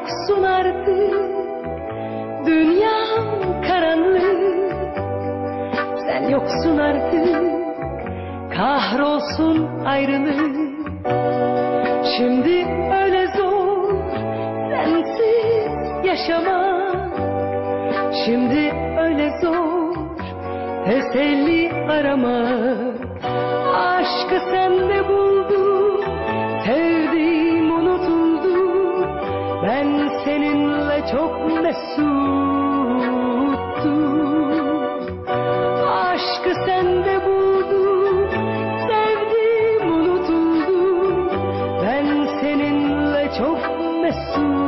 yoksun artık. Dünyam karanlık. Sen yoksun artık. Kahrolsun ayrılık Şimdi öyle zor Sensiz yaşamak Şimdi öyle zor Teselli aramak Aşkı sende buldum çok mesuttum Aşkı sende buldum Sevdiğim unutuldu Ben seninle çok mesuttum.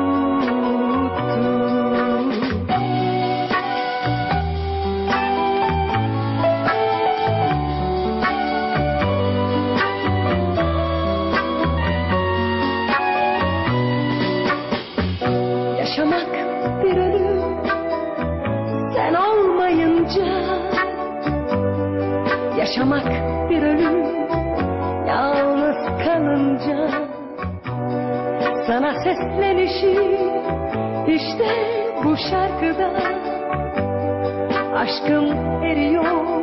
Yaşamak bir ölüm Sen olmayınca Yaşamak bir ölüm. Yalnız kalınca Sana seslenişi işte bu şarkıda Aşkım eriyor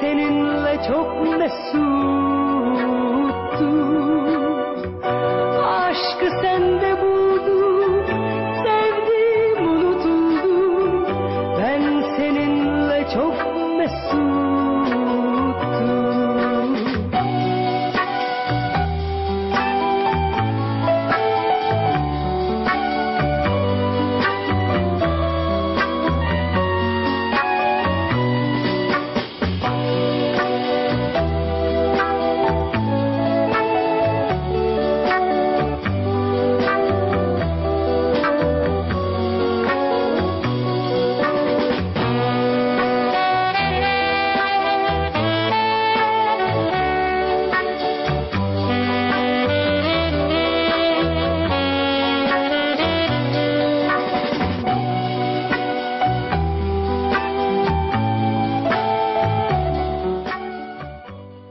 seninle çok mesuttum